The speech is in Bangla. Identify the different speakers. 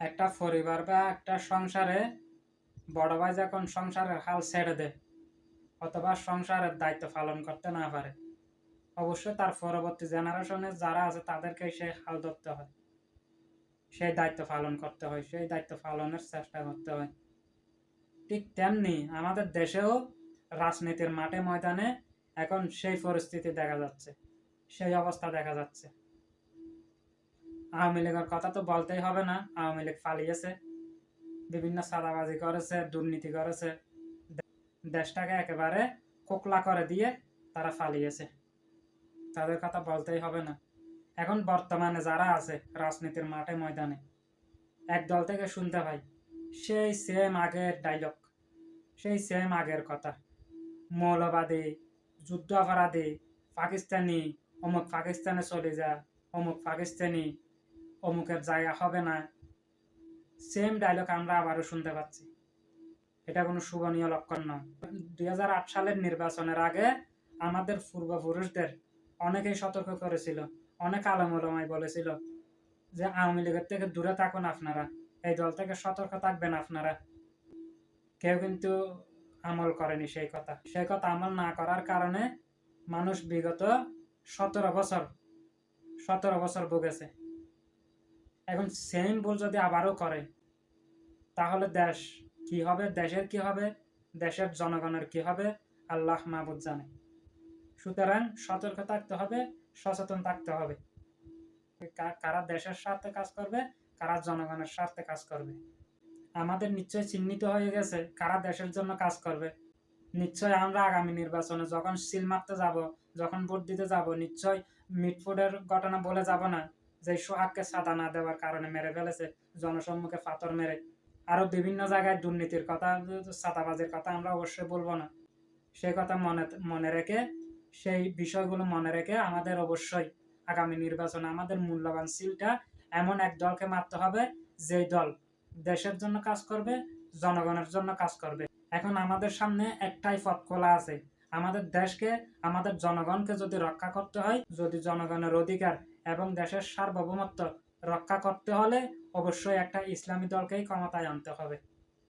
Speaker 1: একটা পরিবার বা একটা সংসারে বড় ভাই যখন সংসারের হাল ছেড়ে দেয়, অথবা সংসারের দায়িত্ব পালন করতে না পারে, অবশ্যই তার পরবর্তী জেনারেশনে যারা আছে তাদেরকে সেই হাল ধরতে হয়। সেই দায়িত্ব পালন করতে হয়, সেই দায়িত্ব পালনের চেষ্টা করতে হয়। ঠিক তেমনি আমাদের দেশেও রাজনীতির মাঠে ময়দানে এখন সেই পরিস্থিতি দেখা যাচ্ছে, সেই অবস্থা দেখা যাচ্ছে। আওয়ামী লীগের কথা তো বলতেই হবে না। আওয়ামী লীগ পালিয়েছে, বিভিন্ন সাদাবাজি করেছে, দুর্নীতি করেছে। দেশটাকে একেবারে কোকলা করে দিয়ে তারা পালিয়েছে। তাদের কথা বলতেই হবে না। এখন বর্তমানে যারা আছে রাজনীতির মাঠে ময়দানে এক দল থেকে শুনতে পাই সেই সেম আগের ডাইলগ সেই সেম আগের কথা। মৌলবাদী যুদ্ধ অপরাধী পাকিস্তানি, অমুক পাকিস্তানে চলে যা, অমুক পাকিস্তানি অমুকের জায়গা হবে না। সেম ডায়লগ আমরা আবারও শুনতে পাচ্ছি। এটা কোনো শুভনীয় লক্ষণ নয়। দুই সালের নির্বাচনের আগে আমাদের পূর্বপুরুষদের অনেকেই সতর্ক করেছিল, অনেক আলমোলমাই বলেছিল যে আওয়ামী লীগের থেকে দূরে থাকুন আপনারা, এই দল থেকে সতর্ক থাকবেন আপনারা। কেউ কিন্তু আমল করেনি সেই কথা। সেই কথা আমল না করার কারণে মানুষ বিগত সতেরো বছর সতেরো বছর ভুগেছে। এখন সেম ভুল যদি আবারও করে, তাহলে দেশ কি হবে? দেশের কি হবে? দেশের জনগণের কি হবে? আল্লাহ মাহবুদ জানে। সুতরাং সতর্ক থাকতে হবে, সচেতন থাকতে হবে। কারা দেশের স্বার্থে কাজ করবে, কারা জনগণের স্বার্থে কাজ করবে। আমাদের নিশ্চয় চিহ্নিত হয়ে গেছে কারা দেশের জন্য কাজ করবে। নিশ্চয় আমরা আগামী নির্বাচনে যখন সিল মারতে যাব, যখন ভোট দিতে যাব নিশ্চয় মিটফুডের ঘটনা বলে যাব না। যে সোহাগকে সাদা না দেওয়ার কারণে মেরে ফেলেছে, জনসম্মুখে পাথর মেরে। আরও বিভিন্ন জায়গায় দুর্নীতির কথা সাদাবাজির কথা আমরা অবশ্যই বলব না। সেই কথা মনে মনে রেখে, সেই বিষয়গুলো মনে রেখে আমাদের অবশ্যই আগামী নির্বাচনে আমাদের মূল্যবান সিলটা এমন এক দলকে মারতে হবে যেই দল দেশের জন্য কাজ করবে, জনগণের জন্য কাজ করবে। এখন আমাদের সামনে একটাই পথ খোলা আছে আমাদের দেশকে, আমাদের জনগণকে যদি রক্ষা করতে হয়, যদি জনগণের অধিকার এবং দেশের সার্বভৌমত্ব রক্ষা করতে হলে অবশ্যই একটা ইসলামী দলকেই ক্ষমতায় আনতে হবে।